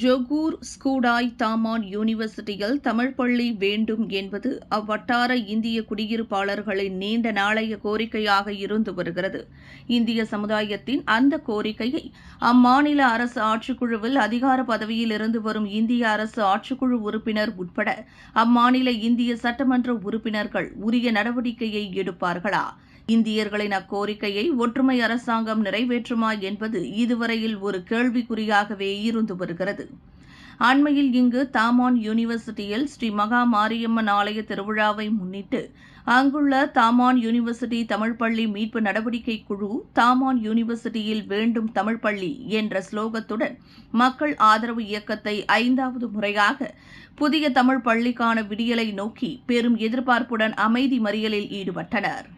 Johor Skudai Taman யூனிவர்சிட்டியில் தமிழ் பள்ளி வேண்டும் என்பது அவ்வட்டார இந்திய குடியிருப்பாளர்களின் நீண்ட நாளைய கோரிக்கையாக இருந்து வருகிறது. இந்திய சமுதாயத்தின் அந்த கோரிக்கையை அம்மாநில அரசு ஆட்சிக்குழுவில் அதிகார பதவியில் இருந்து வரும் இந்திய அரசு ஆட்சிக்குழு உறுப்பினர் உட்பட அம்மாநில இந்திய சட்டமன்ற உறுப்பினர்கள் உரிய நடவடிக்கையை எடுப்பார்களா? இந்தியர்களின் அக்கோரிக்கையை ஒற்றுமை அரசாங்கம் நிறைவேற்றுமா என்பது இதுவரையில் ஒரு கேள்விக்குறியாகவே இருந்து வருகிறது. அண்மையில் இங்கு தாமான் யூனிவர்சிட்டியில் ஸ்ரீ மகா மாரியம்மன் ஆலய திருவிழாவை முன்னிட்டு அங்குள்ள தாமான் யூனிவர்சிட்டி தமிழ் பள்ளி மீட்பு நடவடிக்கை குழு தாமான் யூனிவர்சிட்டியில் வேண்டும் தமிழ் பள்ளி என்ற ஸ்லோகத்துடன் மக்கள் ஆதரவு இயக்கத்தை ஐந்தாவது முறையாக புதிய தமிழ் பள்ளிக்கான விடியலை நோக்கி பெரும் எதிர்பார்ப்புடன் அமைதி மறியலில் ஈடுபட்டனர்.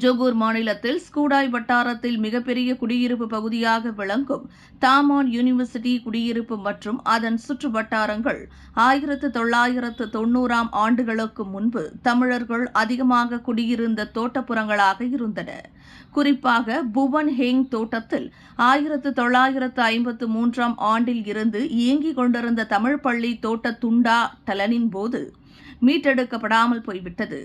ஜொகூர் மாநிலத்தில் ஸ்கூடாய் வட்டாரத்தில் மிகப்பெரிய குடியிருப்பு பகுதியாக விளங்கும். தாமான் யூனிவர்சிட்டி குடியிருப்பு மற்றும் அதன் சுற்று வட்டாரங்கள் ஆயிரத்து தொள்ளாயிரத்து தொன்னூறாம் ஆண்டுகளுக்கு முன்பு தமிழர்கள் அதிகமாக குடியிருந்த தோட்டப்புறங்களாக இருந்தன. குறிப்பாக புவன் ஹேங் தோட்டத்தில் ஆயிரத்து தொள்ளாயிரத்து ஐம்பத்து மூன்றாம் ஆண்டில் இருந்து இயங்கிக் கொண்டிருந்த தமிழ் பள்ளி தோட்ட துண்டா டலனின் போது மீட்டெடுக்கப்படாமல் போய்விட்டது.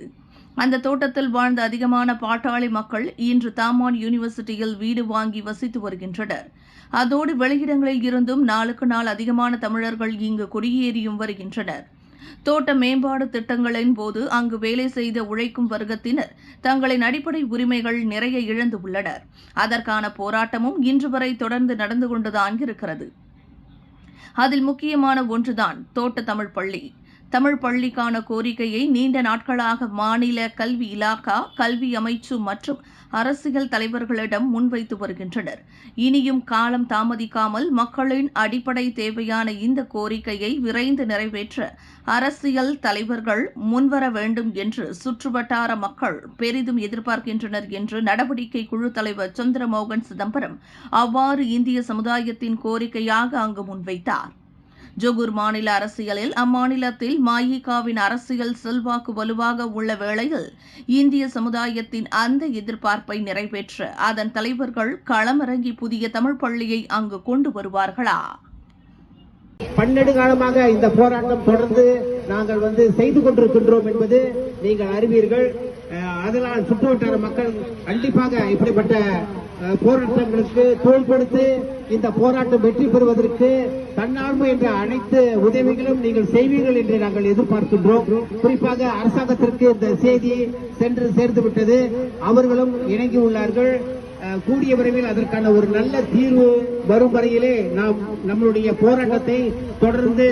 அந்த தோட்டத்தில் வாழ்ந்த அதிகமான பாட்டாளி மக்கள் இன்று தாமான் யூனிவர்சிட்டியில் வீடு வாங்கி வசித்து வருகின்றனர். அதோடு வெளியிடங்களில் இருந்தும் நாளுக்கு நாள் அதிகமான தமிழர்கள் இங்கு குடியேறியும் வருகின்றனர். தோட்ட மேம்பாடு திட்டங்களின் போது அங்கு வேலை செய்த உழைக்கும் வர்க்கத்தினர் தங்களின் அடிப்படை உரிமைகள் நிறைய இழந்து உள்ளனர். அதற்கான போராட்டமும் இன்று வரை தொடர்ந்து நடந்து கொண்டுதான் இருக்கிறது. அதில் முக்கியமான ஒன்றுதான் தோட்ட தமிழ் பள்ளி. தமிழ் பள்ளிக்கான கோரிக்கையை நீண்ட நாட்களாக மாநில கல்வி இலாக்கா கல்வி அமைச்சு மற்றும் அரசியல் தலைவர்களிடம் முன்வைத்து வருகின்றனர். இனியும் காலம் தாமதிக்காமல் மக்களின் அடிப்படை தேவையான இந்த கோரிக்கையை விரைந்து நிறைவேற்ற அரசியல் தலைவர்கள் முன்வர வேண்டும் என்று சுற்றுவட்டார மக்கள் பெரிதும் எதிர்பார்க்கின்றனர் என்று நடவடிக்கை குழு தலைவர் சந்திரமோகன் சிதம்பரம் அவ்வாறு இந்திய சமுதாயத்தின் கோரிக்கையாக அங்கு முன்வைத்தார். ஜொகூர் மாநில அரசியலில் அம்மாநிலத்தில் மாயிகாவின் அரசியல் செல்வாக்கு வலுவாக உள்ள வேளையில் இந்திய சமுதாயத்தின் அந்த எதிர்பார்ப்பை நிறைவேற்ற அதன் தலைவர்கள் களமிறங்கி புதிய தமிழ் பள்ளியை அங்கு கொண்டு வருவார்களா? பன்னெடுங்காலமாக இந்த போராட்டம் தொடர்ந்து நாங்கள் வந்து செய்து கொண்டிருக்கின்றோம் என்பது நீங்கள் அறிவீர்கள். அதனால் சுற்றுவட்டார மக்கள் கண்டிப்பாக இப்படிப்பட்ட போராட்டங்களுக்கு தோள் கொடுத்து இந்த போராட்டம் வெற்றி பெறுவதற்கு தன்னார்வம் என்ற அனைத்து உதவிகளும் நீங்கள் செய்வீர்கள் என்று நாங்கள் எதிர்பார்க்கின்றோம். குறிப்பாக அரசாங்கத்திற்கு இந்த செய்தி சென்று சேர்ந்து விட்டது. அவர்களும் இணங்கி உள்ளார்கள். கூடிய விரைவில் அதற்கான ஒரு நல்ல தீர்வு வரும் வரையிலே நாம் நம்மளுடைய போராட்டத்தை தொடர்ந்து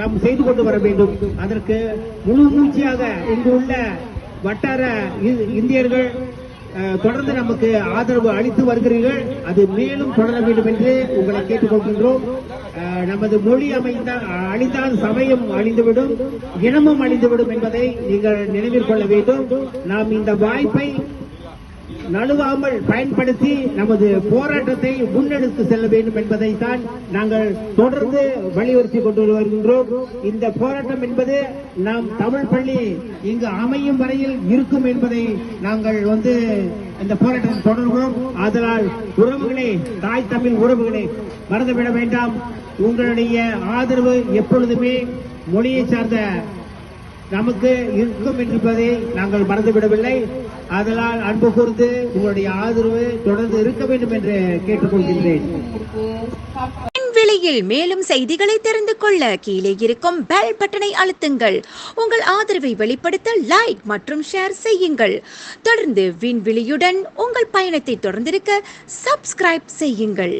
நாம் செய்து கொண்டு வர வேண்டும். அதற்கு முழு மூச்சியாக இங்கு உள்ள வட்டார இந்தியர்கள் தொடர்ந்து நமக்கு ஆதரவு அளித்து வருகிறீர்கள். அது மேலும் தொடர வேண்டும் என்று உங்களை கேட்டுக்கொள்கின்றோம். அஹ், நமது மொழி அமைந்தால் அழிந்தால் சமயம் அழிந்துவிடும் இனமும் அழிந்துவிடும் என்பதை நீங்கள் நினைவில் கொள்ள வேண்டும். நாம் இந்த வாய்ப்பை நழுவாமல் பயன்படுத்தி நமது போராட்டத்தை முன்னெடுத்து செல்ல வேண்டும் என்பதைத்தான் நாங்கள் தொடர்ந்து வலியுறுத்தி கொண்டு வருகின்றோம். இந்த போராட்டம் என்பது நாம் தமிழ் பள்ளி இங்கு அமையும் வரையில் இருக்கும் என்பதை நாங்கள் வந்து இந்த போராட்டத்தை தொடர்கிறோம். அதனால் உறவுகளே தாய் தமிழ் உறவுகளே மறந்துவிட வேண்டாம். உங்களுடைய ஆதரவு எப்பொழுதுமே மொழியை சார்ந்த நமக்கு இருக்கும் என்பதை நாங்கள் மறந்துவிடவில்லை. அதனால் அன்பு கூர்ந்து உங்களுடைய ஆதரவு தொடர்ந்து இருக்க வேண்டும் என்று கேட்டுக்கொள்கின்றேன். விலையில் மேலும் செய்திகளை தெரிந்து கொள்ள கீழே இருக்கும் பெல் பட்டனை அழுத்துங்கள். உங்கள் ஆதரவை வெளிப்படுத்த லைக் மற்றும் ஷேர் செய்யுங்கள். தொடர்ந்து விண்வெளியுடன் உங்கள் பயணத்தை தொடர்ந்திருக்க சப்ஸ்கிரைப் செய்யுங்கள்.